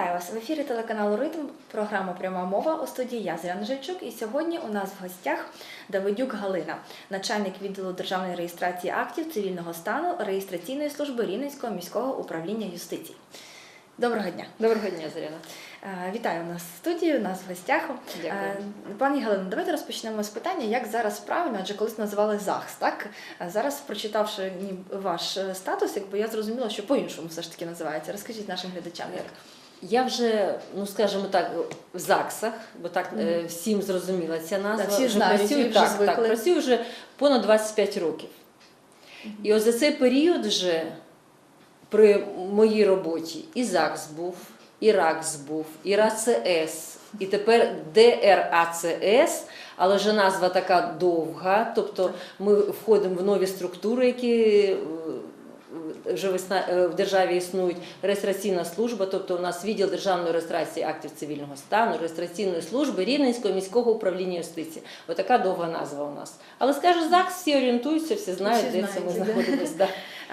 Вітаю вас в ефірі телеканалу Ритм. Програма Пряма мова у студії я Зоряна Жильчук. І сьогодні у нас в гостях Давидюк Галина, начальник відділу державної реєстрації актів цивільного стану реєстраційної служби Рівненського міського управління юстиції. Доброго дня. Доброго дня, Зоряна. Е, Вітаю нас в студії, у нас в гостях. Дякую. Е, Пані Галино, давайте розпочнемо з питання, як зараз правильно, адже колись називали ЗАГС, так? Зараз, прочитавши ваш е, статус, якби я зрозуміла, що по-іншому все ж таки називається. Розкажіть нашим глядачам, як. Я вже, ну скажімо так, в ЗАГСах, бо так е, всім зрозуміла ця назва. всі вже знають, працюю, і вже так, звикли. так, працюю вже понад 25 років. І ось за цей період вже при моїй роботі і ЗАГС був, і РАКС був, і РАЦС, і тепер ДРАЦС, але вже назва така довга, тобто ми входимо в нові структури, які е, вже е, в державі існують реєстраційна служба, тобто у нас відділ державної реєстрації актів цивільного стану, реєстраційної служби Рівненського міського управління юстиції. Отака довга назва у нас. Але скаже ЗАГС, всі орієнтуються, всі знають, Всі де це ми знаходимося. Да.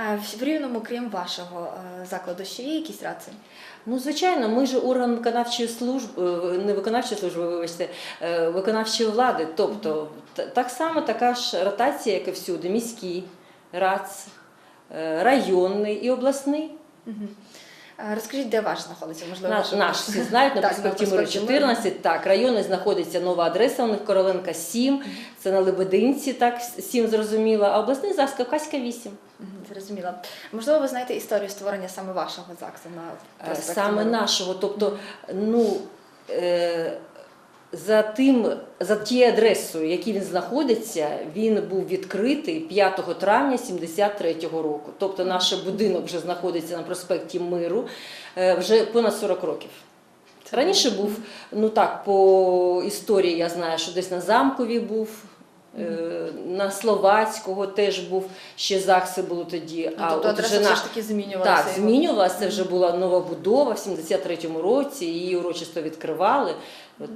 А в Рівному, крім вашого е, закладу, ще є якісь рації? Ну, звичайно, ми ж орган виконавчої служби, е, не виконавчої служби, вибачте, виконавчої влади. Тобто та- так само така ж ротація, як і всюди, міський, РАЦ, районний і обласний. Мгм. Розкажіть, де ваш знаходиться? Можливо, Наш, ваш- наш всі знають на проспекті Миру 14. Так, райони знаходиться нова адреса, у них Короленка 7, це на Лебединці, так, 7 зрозуміло, а обласний ЗАГС Кавказька 8. Мгм, Зрозуміло. Можливо, ви знаєте історію створення саме вашого ЗАГСу на Е, проспекті Саме Миру? нашого, тобто, ну. Е, за тим, за тією адресою, якій він знаходиться, він був відкритий 5 травня 73-го року. Тобто наш будинок вже знаходиться на проспекті Миру е, вже понад 40 років. Раніше був, ну так, по історії я знаю, що десь на замкові був, на Словацького теж був, ще ЗАГСи було тоді. А тобто от вже на- ж таки змінювалася. так, змінювалася. Це вже була нова будова в 73-му році. Її урочисто відкривали. От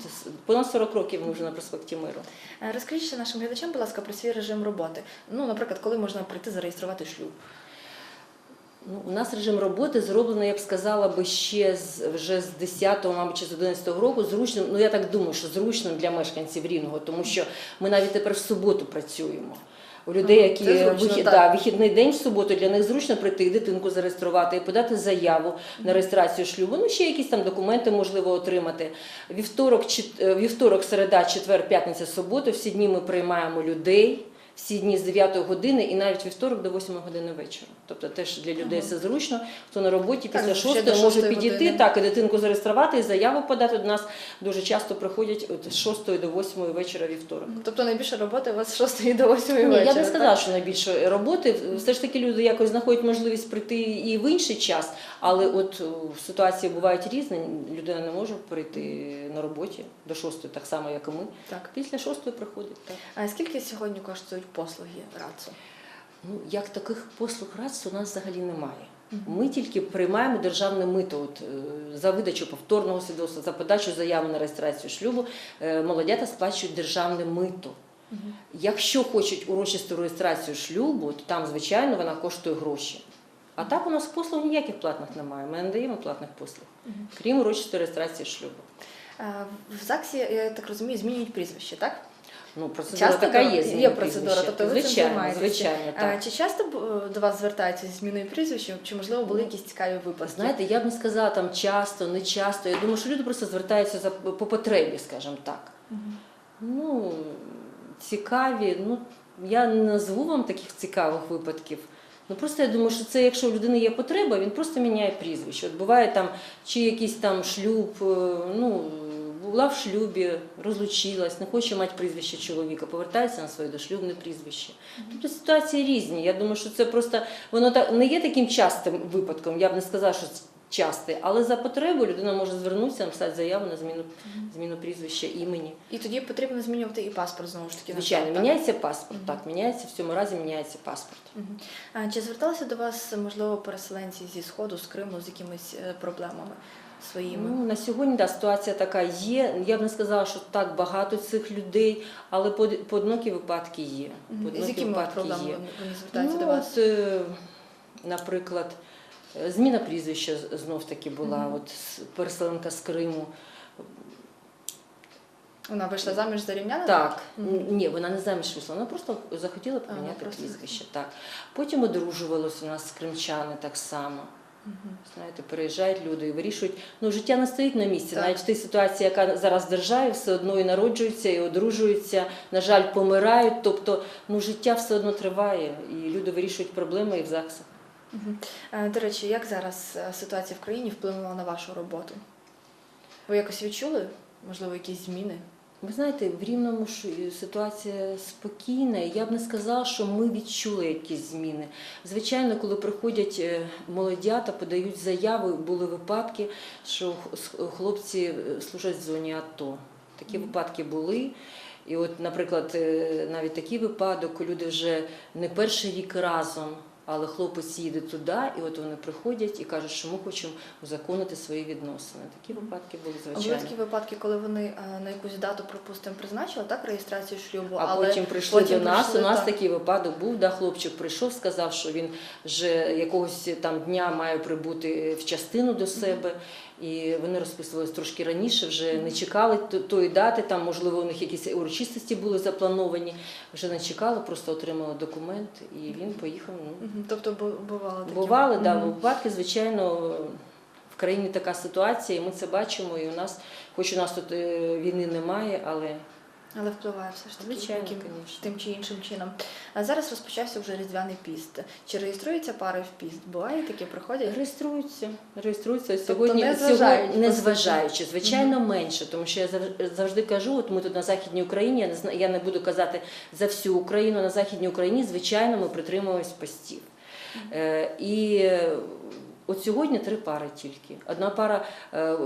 понад 40 років ми вже на проспекті Миру. Е, Розкажіть ще нашим глядачам, будь ласка, про свій режим роботи. Ну, наприклад, коли можна прийти зареєструвати шлюб. Ну, у нас режим роботи зроблений, я б сказала, би ще з вже з 10-го, мабуть, чи з 11-го року. Зручним. Ну я так думаю, що зручним для мешканців рівного, тому що ми навіть тепер в суботу працюємо. У людей, Ага, які зручно, вихід, так. да, вихідний день в суботу, для них зручно прийти дитинку зареєструвати і подати заяву на реєстрацію шлюбу. Ну ще якісь там документи можливо отримати. Вівторок, чет- е, вівторок, середа, четвер, п'ятниця, субота. Всі дні ми приймаємо людей. Всі дні з 9 години і навіть вівторок до 8 години вечора. Тобто теж для людей все зручно. Хто на роботі після ще 6 може підійти, так, і дитинку зареєструвати, і заяву подати. До нас дуже часто приходять от з 6 до 8 вечора вівторок. Тобто найбільше роботи у вас з 6 до 8 Ні, вечора. я б не сказала, що найбільше роботи. Все ж таки люди якось знаходять можливість прийти і в інший час, але от ситуації бувають різні. Людина не може прийти на роботі до 6, так само, як і ми. Так. Після 6 приходить. Так. А скільки сьогодні коштують послуги РАЦу? Ну, як таких послуг РАЦ у нас взагалі немає. Ми тільки приймаємо державне мито от, е, за видачу повторного свідоцтва, за подачу заяви на реєстрацію шлюбу. е, Молодята сплачують державне мито. Якщо хочуть урочисту реєстрацію шлюбу, то там, звичайно, вона коштує гроші. А так у нас послуг ніяких платних немає. Ми не даємо платних послуг, крім урочистої реєстрації шлюбу. В ЗАГСі, я так розумію, змінюють прізвище, так? Ну, процедура Часто така є. є процедура, тобто ви цим займаєтеся. звичайно, так. Чи часто до вас звертаються зі зміною прізвища, чи можливо були якісь цікаві випадки? Знаєте, я б не сказала там часто, не часто. Я думаю, що люди просто звертаються за по потребі, скажімо так. Ну, цікаві. Ну, я не назву вам таких цікавих випадків. Ну просто я думаю, що це якщо у людини є потреба, він просто міняє прізвище. От буває там чи якийсь там шлюб, е, ну була в шлюбі, розлучилась, не хоче мати прізвище чоловіка, повертається на своє дошлюбне прізвище. Тобто ситуації різні. Я думаю, що це просто воно так не є таким частим випадком. Я б не сказала, що це частий, але за потребою людина може звернутися, написати заяву на зміну зміну прізвища імені. І тоді потрібно змінювати і паспорт знову ж таки. Звичайно, міняється паспорт. Так, міняється в цьому разі міняється паспорт. А чи зверталися до вас, можливо, переселенці зі Сходу, з Криму з якимись е, проблемами своїми? Ну, на сьогодні да, ситуація така є. Я б не сказала, що так багато цих людей, але поод- поодинокі випадки є. З якими проблемами є. вони звертаються Ну, до вас? от, е, наприклад, Е, Зміна прізвища знов таки була, от переселенка з Криму. Вона вийшла заміж за рівняна? Так, Мгм. Н- ні, вона не заміж вийшла, вона просто захотіла поміняти прізвище. Так. Потім одружувалися у нас кримчани так само. Знаєте, переїжджають люди і вирішують. Ну, життя не стоїть на місці. Так. Навіть в тій ситуації, яка зараз в державі, все одно і народжуються, і одружуються, на жаль, помирають. Тобто, ну, життя все одно триває, і люди вирішують проблеми і в ЗАГСах. Е, До речі, як зараз е, ситуація в країні вплинула на вашу роботу? Ви якось відчули, можливо, якісь зміни? Ви знаєте, в Рівному ситуація спокійна. Я б не сказала, що ми відчули якісь зміни. Звичайно, коли приходять е, молодята, подають заяви, були випадки, що хлопці е, служать в зоні АТО. Такі випадки були. І от, наприклад, е, навіть такий випадок, коли люди вже не перший рік разом, але хлопець їде туди, і от вони приходять і кажуть, що ми хочемо узаконити свої відносини. Такі випадки були А були звичайно. такі випадки, коли вони е, на якусь дату, пропустимо призначили так реєстрацію шлюбу, А але потім прийшли потім до нас. прийшли, У нас так. такий випадок був. Да, хлопчик прийшов, сказав, що він вже якогось там дня має прибути в частину до себе. І вони розписувалися трошки раніше, вже не чекали тої дати. Там, можливо, у них якісь урочистості були заплановані. Вже не чекали, просто отримали документ, і він поїхав. Ну Тобто бу- бувало таке? бували, да, Мгм. випадки, звичайно. В країні така ситуація, і ми це бачимо. І у нас, хоч у нас тут е, війни немає, але Але впливає все ж таки Звичайно, яким- конечно. тим чи іншим чином. А зараз розпочався вже різдвяний піст. Чи реєструються пари в піст? Буває таке, приходять? Реєструються, реєструються Тобто сьогодні. не сьогодні не по суті. зважаючи, звичайно, менше, тому що я завжди кажу, от ми тут на західній Україні, я не знаю, я не буду казати за всю Україну. На західній Україні, звичайно, ми притримуємось постів. Е, і от сьогодні три пари тільки. Одна пара е,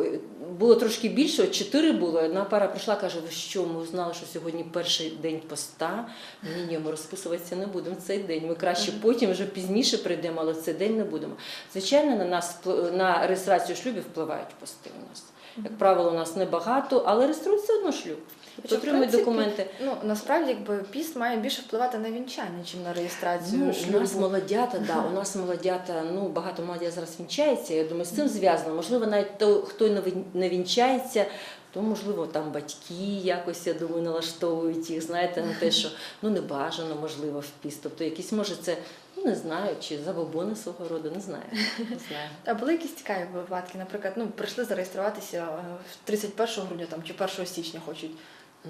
було трошки більше, от чотири було. Одна пара прийшла, каже: ви що? Ми узнали, що сьогодні перший день поста. Ні, ні, ми розписуватися не будемо в цей день. Ми краще потім вже пізніше прийдемо, але в цей день не будемо. Звичайно, на нас на реєстрацію шлюбів впливають пости у нас. Як правило, у нас небагато, але реєструють все одно шлюб. Хоча, Отримують принципі, документи. Ну насправді, якби піст має більше впливати на вінчання, ніж на реєстрацію Ну, у нас молодята, да, у нас молодята, ну багато молодят зараз вінчається. Я думаю, з цим зв'язано. Можливо, навіть то, хто не вінчається, то можливо там батьки якось, я думаю, налаштовують їх, знаєте, на те, що ну не бажано, можливо, в піст. Тобто якісь може це, не знаю, чи забобони свого роду, не знаю. Не знаю. А були якісь цікаві випадки? Наприклад, ну прийшли зареєструватися е, в 31 грудня там чи 1 січня хочуть.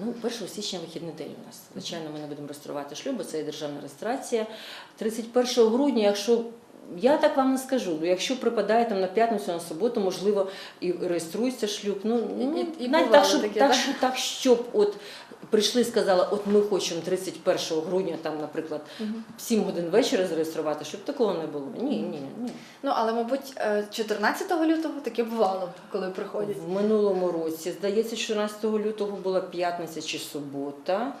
Ну, 1 січня вихідний день у нас. Звичайно, ми не будемо реєструвати шлюби, це є державна реєстрація. 31 грудня, якщо я так вам не скажу, ну якщо припадає там на п'ятницю, на суботу, можливо, і реєструється шлюб. Ну, ну І- і навіть так, щоб, таке, так, так, щоб от прийшли і сказали, от ми хочемо 31 грудня, там, наприклад, в 7 годин вечора зареєструвати, щоб такого не було. Ні, ні, ні. Ну але мабуть, е, 14 лютого таке бувало, коли приходять. В минулому році, здається, 14 лютого була п'ятниця чи субота.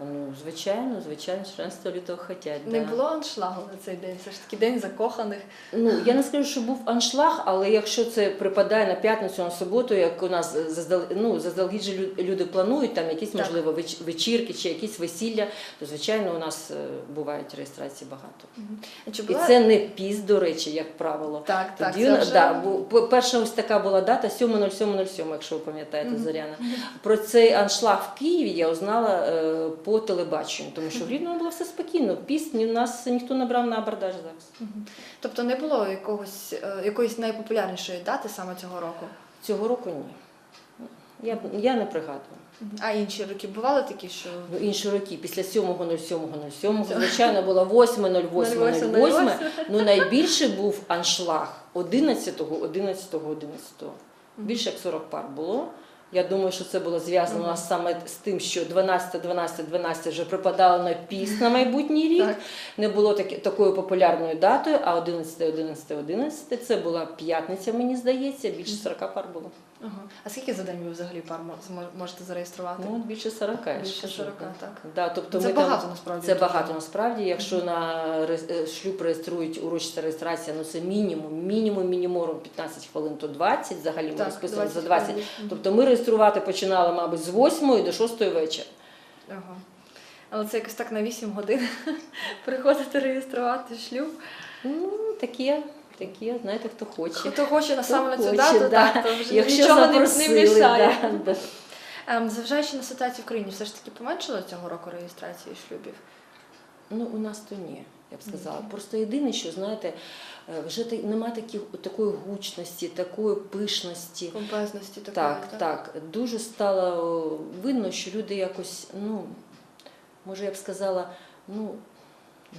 Ну, звичайно, звичайно, 14 лютого хотять. Не да. було аншлагу на цей день. Все ж таки день закоханих. Ну, я не скажу, що був аншлаг, але якщо це припадає на п'ятницю, на суботу, як у нас ну, заздалегідь люди планують там якісь, Так. можливо, веч- вечірки чи якісь весілля, то звичайно у нас е, бувають реєстрації багато. Чи І була це не піст, до речі, як правило. так, так. Тоді, це вже... да, бо перша ось така була дата 7.07.07, якщо ви пам'ятаєте, Мгм. Зоряна. Про цей аншлаг в Києві я узнала е, по телебаченню, тому що в Рівному було все спокійно. Піст ні, нас ніхто не брав на абордаж зараз. Тобто не було якогось е, якоїсь найпопулярнішої дати саме цього року. Цього року ні. Я, я не пригадую. А інші роки бували такі, що Ну, інші роки, після 7.07.07, звичайно, було 8.08.08. Ну, найбільше був аншлаг 11-го, 11-го, 11-го. Більше як 40 пар було. Я думаю, що це було зв'язано mm -hmm. саме з тим, що 12, 12, 12 вже припадало на піс на майбутній рік. Так. Не було такі, такою популярною датою, а 11, 11, 11 це була п'ятниця, мені здається, більше 40 пар було. Ага. А скільки за день ви взагалі пар можете зареєструвати? Ну, більше 40. Більше кажу, 40, так. Да, тобто це ми там- багато насправді. Це багато насправді. Якщо на ре- е, шлюб реєструють урочиста реєстрація, ну це мінімум, мінімум, мінімум 15 хвилин, то 20, взагалі ми Так, розписуємо за 20 20. хвилин. Тобто ми реєструвати починали, мабуть, з 8 до 6 вечора. Ага. Але це якось так на 8 годин приходити реєструвати шлюб. Ну, таке. Такі, знаєте, хто хоче. Хто хоче на саме цю дату, да. так, то вже Якщо нічого не, мішає. да, да. Ем, Зважаючи на ситуацію в країні, все ж таки поменшало цього року реєстрації шлюбів? Ну, у нас то ні, я б сказала. Просто єдине, що знаєте, е, вже нема такі, такої гучності, такої пишності. Помпезності такої, Так, так. Дуже стало видно, що люди якось, ну, може, я б сказала, ну,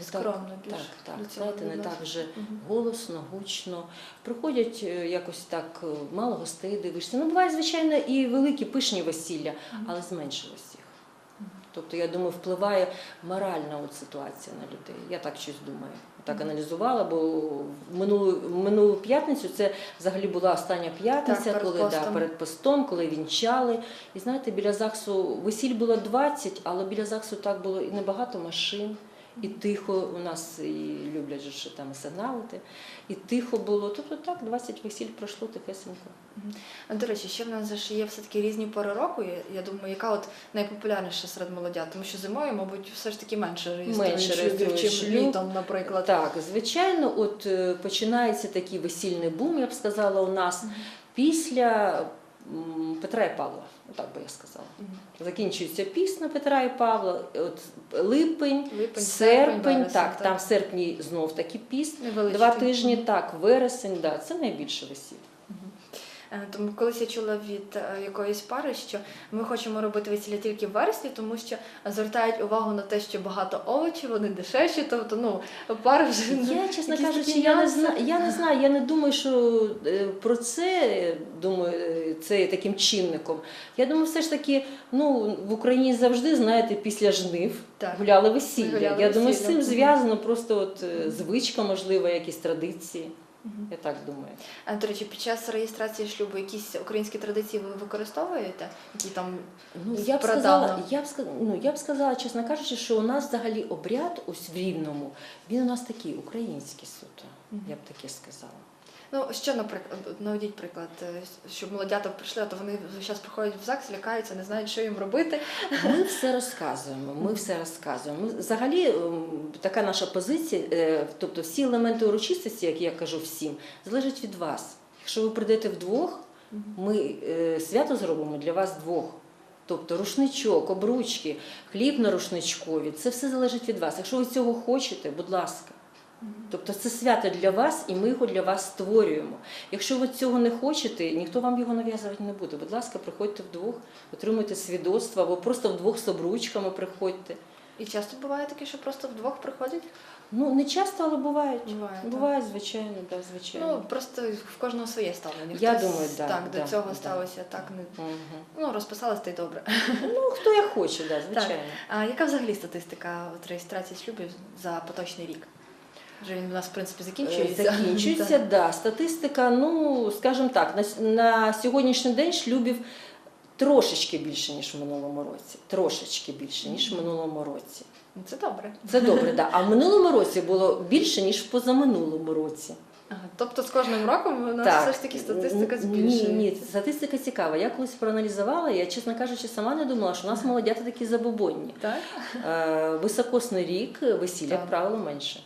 Скромно так, більше так, так, цього знаєте, не так вже голосно, гучно. Приходять е, якось так, е, мало гостей дивишся. Ну, буває, звичайно, і великі пишні весілля, але зменшилось їх. Тобто, я думаю, впливає моральна от ситуація на людей. Я так щось думаю. Так аналізувала, бо минулу, минулу п'ятницю це взагалі була остання п'ятниця, коли да, перед постом, коли вінчали. І знаєте, біля ЗАГСу весіль було 20, але біля ЗАГСу так було і небагато машин. І тихо у нас і люблять же там сигналити. І тихо було. Тобто так, 20 весіль пройшло тихесенько. А, До речі, ще в нас же ж є все-таки різні пори року. Я, думаю, яка от найпопулярніша серед молодят? Тому що зимою, мабуть, все ж таки менше реєструють шлюб. літом, наприклад. Так, звичайно, от е, починається такий весільний бум, я б сказала, у нас після Петра і Павла. так би я сказала. Закінчується пісня Петра і Павла, от липень, Липень, серпень, вересень, так, там в серпні знов таки пісні, Два тижні, так, вересень, да, це найбільше весіль. Е, Тому колись я чула від е, якоїсь пари, що ми хочемо робити весілля тільки в вересні, тому що звертають увагу на те, що багато овочів, вони дешевші, тобто ну пари вже Я, чесно кажучи, я не знаю. Я не знаю. Я не думаю, що е, про це думаю, це є таким чинником. Я думаю, все ж таки, ну в Україні завжди, знаєте, після жнив Так. гуляли весілля. Гуляли я думаю, з цим зв'язано просто от звичка, можливо, якісь традиції. Я так думаю. А, До речі, під час реєстрації шлюбу якісь українські традиції ви використовуєте? Які там Ну, я б сказала, я б сказала, ну я б сказала, чесно кажучи, що у нас взагалі обряд ось в Рівному, він у нас такий український суто. Я б таке сказала. Ну що, наприклад, наведіть приклад, е, щоб молодята прийшли, а то вони зараз приходять в ЗАГС, лякаються, не знають, що їм робити. Ми все розказуємо. Ми все розказуємо. Ми, взагалі, ем, така наша позиція, е, тобто всі елементи урочистості, як я кажу всім, залежать від вас. Якщо ви прийдете вдвох, ми е, свято зробимо для вас двох. Тобто рушничок, обручки, хліб на рушничкові, це все залежить від вас. Якщо ви цього хочете, будь ласка. Тобто це свято для вас, і ми його для вас створюємо. Якщо ви цього не хочете, ніхто вам його нав'язувати не буде. Будь ласка, приходьте вдвох, отримуйте свідоцтво, або просто вдвох з обручками приходьте. І часто буває таке, що просто вдвох приходять? Ну не часто, але бувають. Буває, так. Звичайно, да, звичайно. Ну просто в кожного своє ставлення. Я Хтось думаю, да, так да, до цього да. ставиться, так не Мгм. ну розписалась та й добре. Ну, хто як хоче, да, звичайно. А яка взагалі статистика от, реєстрації шлюбів за поточний рік? Вже він у нас в принципі закінчується. Е, Закінчується, да. Статистика, ну, скажімо так, на, на сьогоднішній день шлюбів трошечки більше, ніж в минулому році. Трошечки більше, ніж в минулому році. Це добре. Це добре, да. А в минулому році було більше, ніж в позаминулому році. Ага, тобто з кожним роком у нас все ж таки статистика Ні, збільшується. ні, статистика цікава. Я колись проаналізувала, я, чесно кажучи, сама не думала, що у нас молодята такі забобонні. Так? Е, Високосний рік весілля, як правило, менше.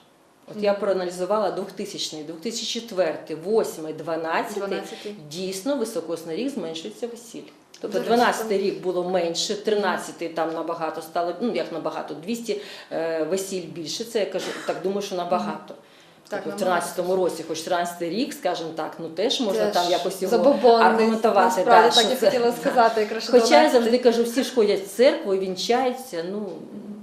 От я проаналізувала 2000, 2004, 2008, 2012, 12-й. дійсно високосний рік зменшується весіль. Тобто До 12 там- рік було менше, 13 там набагато стало, ну як набагато, 200 е, весіль більше, це я кажу, так думаю, що набагато. Так, тобто в 13-му році, хоч 13 рік, скажімо так, ну теж можна Теж там якось його забобонний, аргументувати. Да, так що і це- хотіла сказати, якраз Хоча я завжди кажу, всі ж ходять в церкву і вінчаються, ну,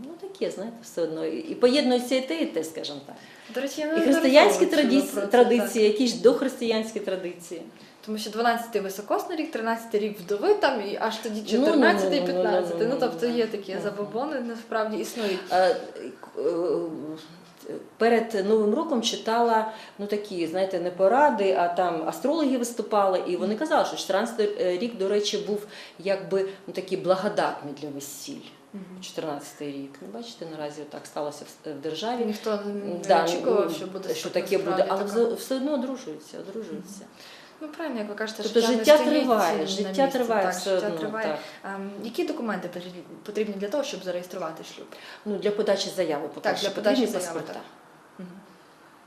ну таке, знаєте, все одно. І поєднується і те, і те, скажімо так. До речі, я І християнські традиції, традиції якісь дохристиянські традиції. Тому що 12-й високосний рік, 13-й рік вдови там, і аж тоді Ну, ну, 14-й, ну, ну, 15-й. ну, тобто є такі забобони, насправді існують. Е, е, Перед Новим роком читала ну такі, знаєте, не поради, а там астрологи виступали, і вони казали, що 14 рік, до речі, був якби ну такий благодатний для весіль. 14 рік. Ну, бачите, наразі так сталося в- державі. Ніхто не Да, очікував, що буде що таке буде, але така. все- одно одружуються, одружуються. Ну, правильно, як ви кажете, Тобто життя, життя не триває, життя місці, триває так, все життя одно, триває. так. Ем, які документи потрібні- для того, щоб зареєструвати шлюб? Ну, для подачі заяви, по-перше, для подачі заяви, паспорта. так.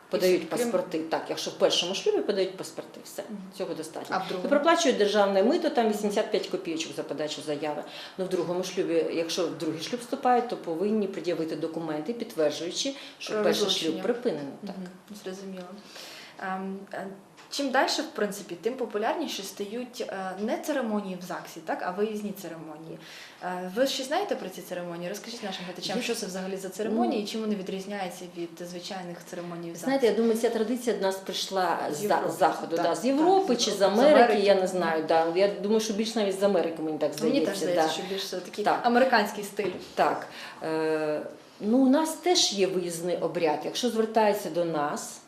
Подають паспорти, так, якщо в першому шлюбі подають паспорти, все, цього достатньо. А в другому? І проплачують державне мито, там 85 копійочок за подачу заяви. Ну, в другому шлюбі, якщо в другий шлюб вступають, то повинні пред'явити документи, підтверджуючи, що Про перший шлюб припинено. Так. Зрозуміло. Чим далі, в принципі, тим популярніше стають е, не церемонії в ЗАГСі, так, а виїзні церемонії. Е, Ви ще знаєте про ці церемонії? Розкажіть нашим глядачам, що це взагалі за церемонії і чим вони відрізняються від звичайних церемоній в ЗАГСі? Знаєте, я думаю, ця традиція до нас прийшла З Європи, заходу, так, да, з Європи з чи з Європи, з Америки, Америки. я не знаю. Да. Я думаю, що більш навіть з Америки мені так здається. Мені теж здається, да. що більше такий Так. американський стиль. Так. Е, ну, у нас теж є виїзний обряд. Якщо звертається до нас,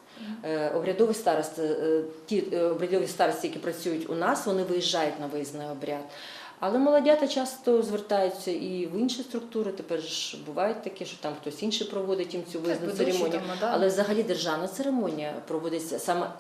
обрядові старости, е, ті е, обрядові старості, які працюють у нас, вони виїжджають на виїзний обряд. Але молодята часто звертаються і в інші структури. Тепер ж бувають такі, що там хтось інший проводить їм цю виїзну ведучі церемонію. там, да. Але взагалі державна церемонія проводиться саме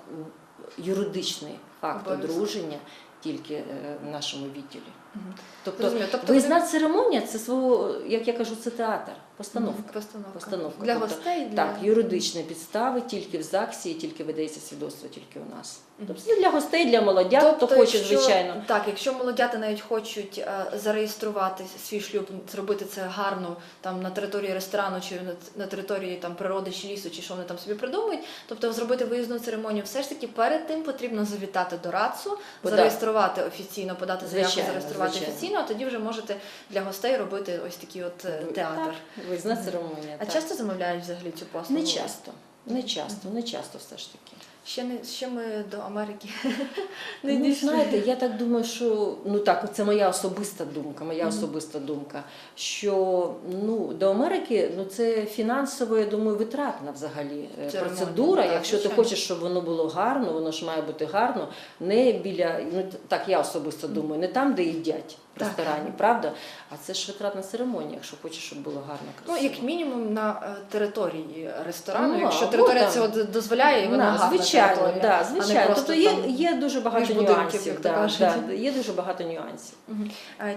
юридичний факт Обов'язково. одруження тільки е, в нашому відділі. Мгм. Тобто, Тобто виїзна церемонія це свого, як я кажу, це театр, постановка. Постановка. Постановка. Для Тобто, гостей, для... Так, юридичні підстави тільки в ЗАГСі, тільки видається свідоцтво тільки у нас. Тобто для гостей, для молодят, хто хоче, якщо- звичайно. Так, якщо молодята навіть хочуть е, зареєструвати свій шлюб, зробити це гарно там на території ресторану чи на, на території там природи чи лісу, чи що вони там собі придумають, тобто зробити виїзну церемонію, все ж таки перед тим потрібно завітати до РАЦу, Пода- зареєструвати офіційно, подати заявку, зареєструвати звичайно. офіційно, а тоді вже можете для гостей робити ось такий от е, театр. Так, виїзна церемонія. А так. часто замовляють взагалі цю послугу? Не часто. Не часто, не часто все ж таки. Ще не ще ми до Америки не Ну, дійшли. знаєте, я так думаю, що ну так, це моя особиста думка. Моя Мгм. особиста думка. Що ну до Америки ну це фінансово, я думаю, витратна взагалі е, процедура. так, Якщо ти звичайно. хочеш, щоб воно було гарно, воно ж має бути гарно, не біля ну так я особисто думаю, не там, де їдять в Так. ресторані, правда? А це ж витратна церемонія, якщо хочеш, щоб було гарно Ну, як мінімум на е, території ресторану, Ну, якщо територія цього дозволяє, і вона гарна звичайно, да, звичайно. Тобто є, є дуже багато нюансів. Да, да, є дуже багато нюансів.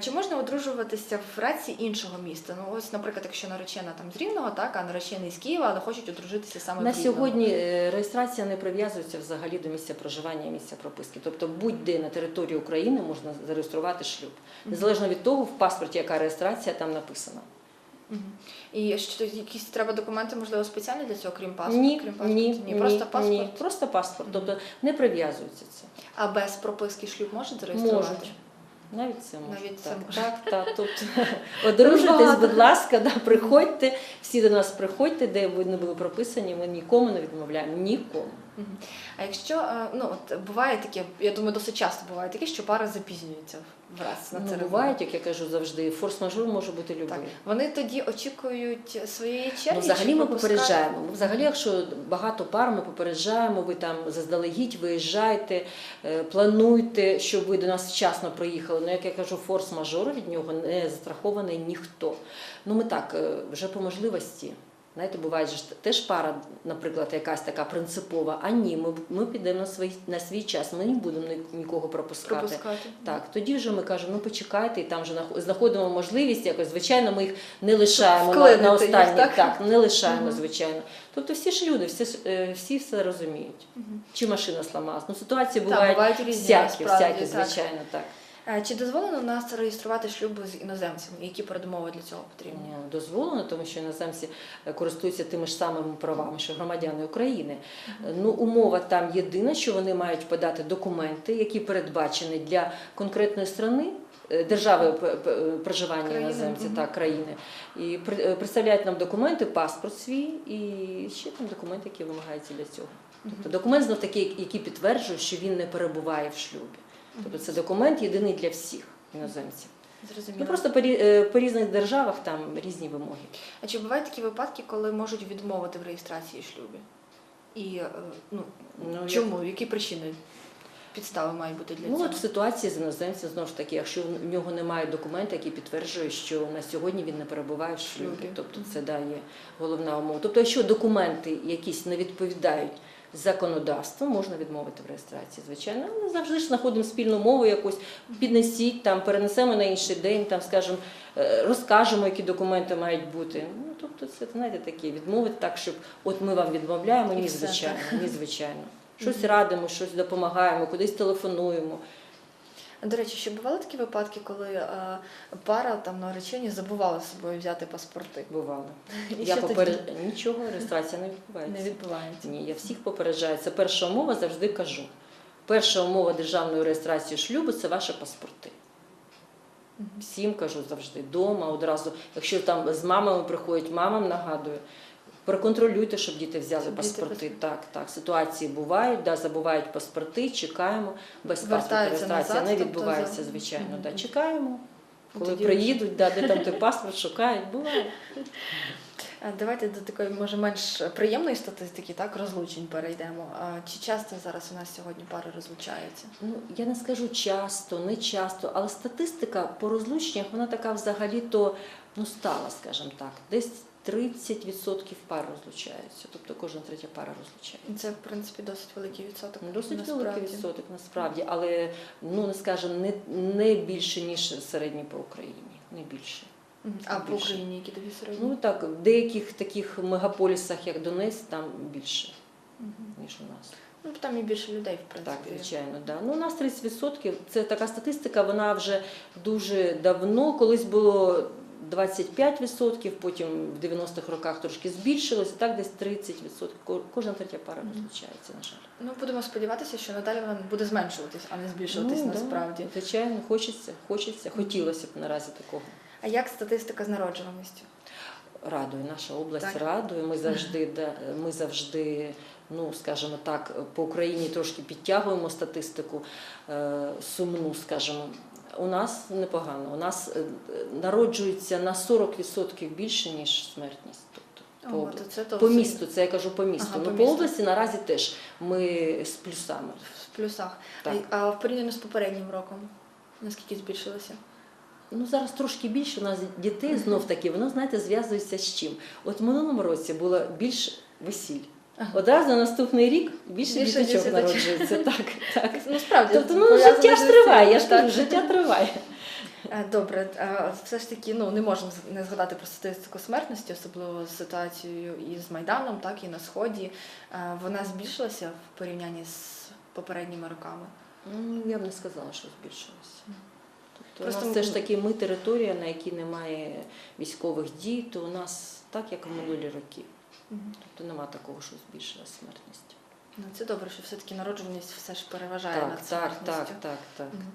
Чи можна одружуватися в раці іншого міста? Ну ось, наприклад, якщо наречена там з Рівного, так, а наречений з Києва, але хочуть одружитися саме На в Рівному. сьогодні е, реєстрація не прив'язується взагалі до місця проживання і місця прописки. Тобто будь-де на території України можна зареєструвати шлюб. Незалежно від того, в паспорті яка реєстрація там написана. І що якісь треба документи, можливо, спеціальні для цього, крім паспорту? Ні, крім паспорту? ні, ні, просто паспорт. Ні, просто паспорт. Тобто не прив'язується це. А без прописки шлюб можуть зареєструвати? Можуть. Навіть це може. Навіть це так, так, так. Тут одружуйтесь, будь ласка, да, приходьте, всі до нас приходьте, де ви не були прописані, ми нікому не відмовляємо. Нікому. А якщо е, ну от буває таке, я думаю, досить часто буває таке, що пари запізнюються враз на Ну, бувають, як я кажу завжди, форс-мажор може бути любий. Так, вони тоді очікують своєї черги. Ну, взагалі ми пропускають? попереджаємо. Ми Взагалі, якщо багато пар, ми попереджаємо, ви там заздалегідь виїжджайте, е, плануйте, щоб ви до нас вчасно приїхали. Ну, як я кажу, форс-мажору від нього не застрахований ніхто. Ну, ми так, е, вже по можливості. Знаєте, буває ж теж пара, наприклад, якась така принципова. А ні, ми, ми підемо на свій, на свій час, ми не будемо нікого пропускати. пропускати. Так, тоді вже ми кажемо, ну почекайте, і там вже нах- знаходимо можливість якось. Звичайно, ми їх не лишаємо на, на їх, так? так, не лишаємо, Мгм. звичайно. Тобто всі ж люди, всі, е, всі все розуміють. Мгм. Чи машина сламалась? Ну ситуації Так, бувають, бувають різні, всякі, всякі, так. звичайно, так. Чи дозволено у нас реєструвати шлюби з іноземцями? Які передумови для цього потрібні? Ну, Дозволено, тому що іноземці е, користуються тими ж самими правами, що громадяни України. Е, Ну, умова там єдина, що вони мають подати документи, які передбачені для конкретної страни. е, Держави проживання Країни, іноземців та країни і е, представляють нам документи, паспорт свій і ще там документи, які вимагаються для цього. Тобто документ знов такий, який підтверджує, що він не перебуває в шлюбі. Тобто це документ єдиний для всіх іноземців. Зрозуміло. Ну просто по, е, по різних державах там різні вимоги. А чи бувають такі випадки, коли можуть відмовити в реєстрації шлюбі? І е, ну, Ну, чому? Які причини? Підстави мають бути для Ну цього? от в ситуації з іноземцем знову ж таки, якщо в нього немає документа, який підтверджує, що на сьогодні він не перебуває в шлюбі, Шлюбі. тобто це да, є головна умова. Тобто, якщо документи якісь не відповідають законодавством можна відмовити в реєстрації, звичайно, але завжди ж знаходимо спільну мову якусь, піднесіть там, перенесемо на інший день, там, скажімо, е, розкажемо, які документи мають бути. Ну, тобто, це знаєте такі відмовити так, щоб от ми вам відмовляємо, ні, звичайно, ні, звичайно. Щось радимо, щось допомагаємо, кудись телефонуємо. До речі, ще бували такі випадки, коли е, пара там наречені забувала з собою взяти паспорти. Бувало. І Я що. Нічого, реєстрація не відбувається. Не відбувається. Ні, я всіх попереджаю. Це перша умова, завжди кажу. Перша умова державної реєстрації шлюбу це ваші паспорти. Всім кажу завжди, вдома одразу. Якщо там з мамами приходять, мамам нагадую. Проконтролюйте, щоб діти взяли Щоб діти паспорти. Так, так. Ситуації бувають, да, забувають паспорти, чекаємо. Без паспорта реєстрація не тобто відбувається, за- звичайно. Мгм. Да. Чекаємо. Коли Тоді приїдуть, да, де там той паспорт шукають, буває. А Давайте до такої, може, менш приємної статистики, так, розлучень перейдемо. А Чи часто зараз у нас сьогодні пари розлучаються? Ну, я не скажу часто, не часто, але статистика по розлученнях, вона така взагалі-то ну, стала, скажімо так. Десь 30% пар розлучаються, тобто кожна третя пара розлучається. Це, в принципі, досить великий відсоток. Ну, Досить насправді. великий відсоток насправді, але ну не скажемо, не, не більше, ніж середній по Україні. Не більше. А по Більше. Україні які тобі середні? Ну так, в деяких таких мегаполісах, як Донецьк, там більше, Мгм. ніж у нас. Ну, там і більше людей, в принципі. Так, звичайно, да. Ну, у нас 30%. Це така статистика, вона вже дуже давно. Колись було 25%, потім в 90-х роках трошки збільшилось, і так десь 30%. Ко- Кожна третя пара Мгм. розлучається, на жаль. Ну, будемо сподіватися, що надалі вона буде зменшуватись, а не збільшуватись Ну, да, насправді. Звичайно, хочеться, хочеться, хотілося б наразі такого. А як статистика з народжуваністю? Радує, наша область Так. радує. Ми завжди, да, ми завжди, ну скажімо так, по Україні трошки підтягуємо статистику е, сумну, скажімо. У нас непогано. У нас е, народжується на 40% більше, ніж смертність. Тобто, по, О, то це то по місту, це я кажу по місту. Ага, ну, по по, області наразі теж ми з плюсами. в плюсах. Так. А, а в порівнянні з попереднім роком, наскільки збільшилося? Ну зараз трошки більше у нас дітей знов таки, воно знаєте, зв'язується з чим. От в минулому році було більш весіль. Одразу на наступний рік більше, Більше діточок діточок. народжується. Так, так. Ну, справді, Тобто, ну життя ж триває, я ж кажу, життя триває. Е, Добре, е, все ж таки, ну не можемо не згадати про статистику смертності, особливо з ситуацією із Майданом, так і на сході. Е, Вона збільшилася в порівнянні з попередніми роками. Ну, я б не сказала, що збільшилося. Тобто Просто у нас все ж таки ми територія, на якій немає військових дій, то у нас так, як в минулі роки. Тобто нема такого, що збільшилася смертність. Ну це добре, що все-таки народжуваність все ж переважає Так, над так, так, так, так. Мгм.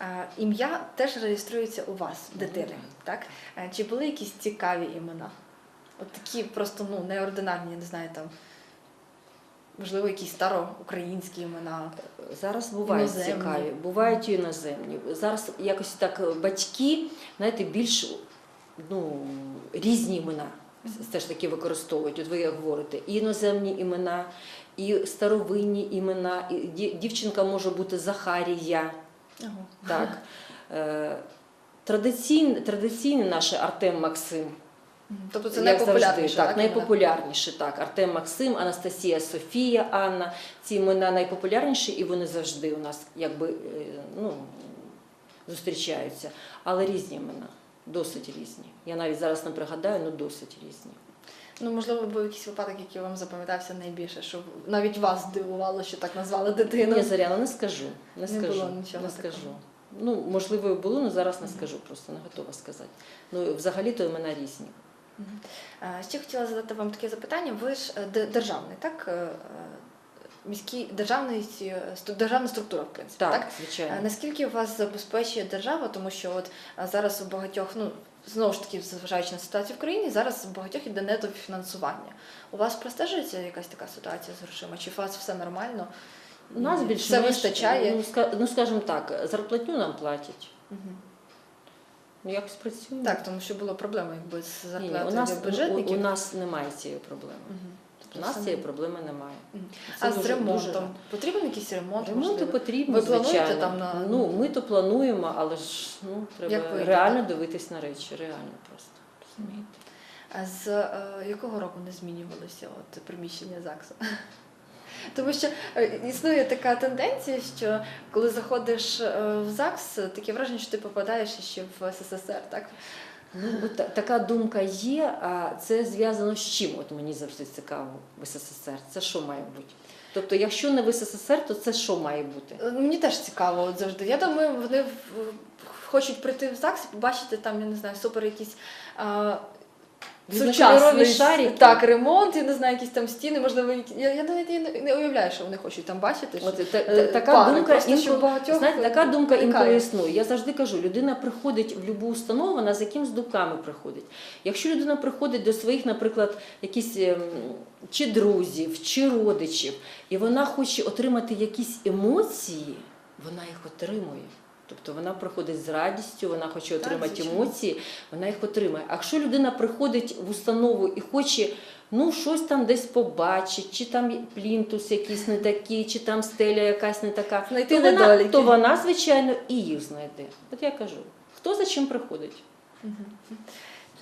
Е, Ім'я теж реєструється у вас, дитини. Так? Е, Чи були якісь цікаві імена? От такі просто ну, неординарні, я не знаю, там, можливо, якісь староукраїнські імена. Зараз бувають Іноземні. цікаві, бувають і іноземні. Зараз якось так батьки, знаєте, більш ну, різні імена все ж таки використовують. От ви як говорите, і іноземні імена, і старовинні імена. І дівчинка може бути Захарія. Ага. Так. Е, Традиційне, традиційне наше Артем Максим. Тобто це найпопулярніше, так, так, найпопулярніше, так. Артем Максим, Анастасія Софія, Анна. Ці імена найпопулярніші, і вони завжди у нас якби е, ну, зустрічаються. Але різні імена, досить різні. Я навіть зараз не пригадаю, але досить різні. Ну, можливо, був якийсь випадок, який вам запам'ятався найбільше, що навіть вас здивувало, що так назвали дитину. Ні, Заряна, не скажу. Не, Не скажу. було нічого не такого. скажу. Ну, можливо, і було, але зараз не скажу, просто не готова сказати. Ну, взагалі-то імена різні. Е, Ще хотіла задати вам таке запитання. Ви ж е, державний, так? Е, е, Міський державний е, державна структура, в принципі, так? Так, Е, звичайно. Наскільки вас забезпечує держава, тому що от е, зараз у багатьох, ну знову ж таки, зважаючи на ситуацію в країні, зараз у багатьох іде недофінансування. У вас простежується якась така ситуація з грошима? Чи у вас все нормально? У нас І більш все вистачає. Ну, ну, скажімо так, зарплатню нам платять. Мгм. Ну, якось працюємо. Так, тому що була проблема якби з зарплатою у нас, для у, бюджетників. у нас немає цієї проблеми. У Тобто нас цієї проблеми немає. Це А з ремонтом дуже- потрібен якийсь ремонт? Ремонти потрібні, Ви плануєте звичайно. там на- Ну, ми то плануємо, але ж ну, треба реально так? дивитись на речі, реально просто. Розумієте? А з е, якого року не змінювалося от, приміщення ЗАГСу? Тому що е, існує така тенденція, що коли заходиш е, в ЗАГС, таке враження, що ти попадаєш ще в СССР, так? Ну, от та- така думка є, а це зв'язано з чим? От мені завжди цікаво в СССР. Це що має бути? Тобто, якщо не в СССР, то це що має бути? Е, Мені теж цікаво от завжди. Я думаю, вони хочуть прийти в ЗАГС і побачити там, я не знаю, супер якісь. А, Різнокольорові шарики. так, ремонт, я не знаю, якісь там стіни, можливо, я, я навіть не, не уявляю, що вони хочуть там бачити. що- От та- е, та- така пари. думка Просто, інколи, багатьох, знаєте, е, така думка інколи існує. Я завжди кажу, людина приходить в будь-яку установу, вона з якимсь думками приходить. Якщо людина приходить до своїх, наприклад, якісь ем, чи друзів, чи родичів, і вона хоче отримати якісь емоції, вона їх отримує. Тобто вона приходить з радістю, вона хоче отримати емоції, вона їх отримає. А якщо людина приходить в установу і хоче ну, щось там десь побачить, чи там плінтус якийсь не такий, чи там стеля якась не така, Знайти то вона, недоліки. то вона, звичайно, і їх знайде. От я кажу, хто за чим приходить?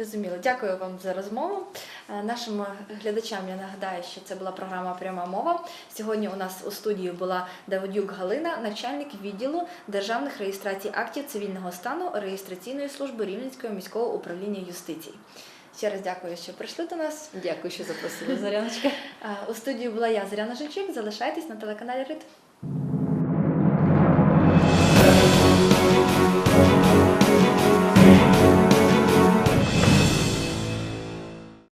Зрозуміло. Дякую вам за розмову. Е, Нашим глядачам я нагадаю, що це була програма Пряма мова. Сьогодні у нас у студії була Давидюк Галина, начальник відділу державних реєстрацій актів цивільного стану реєстраційної служби Рівненського міського управління юстиції. Ще раз дякую, що прийшли до нас. Дякую, що запросили, Заряночка. Е, У студії була я, Заряна Жильчук. Залишайтесь на телеканалі РИТ.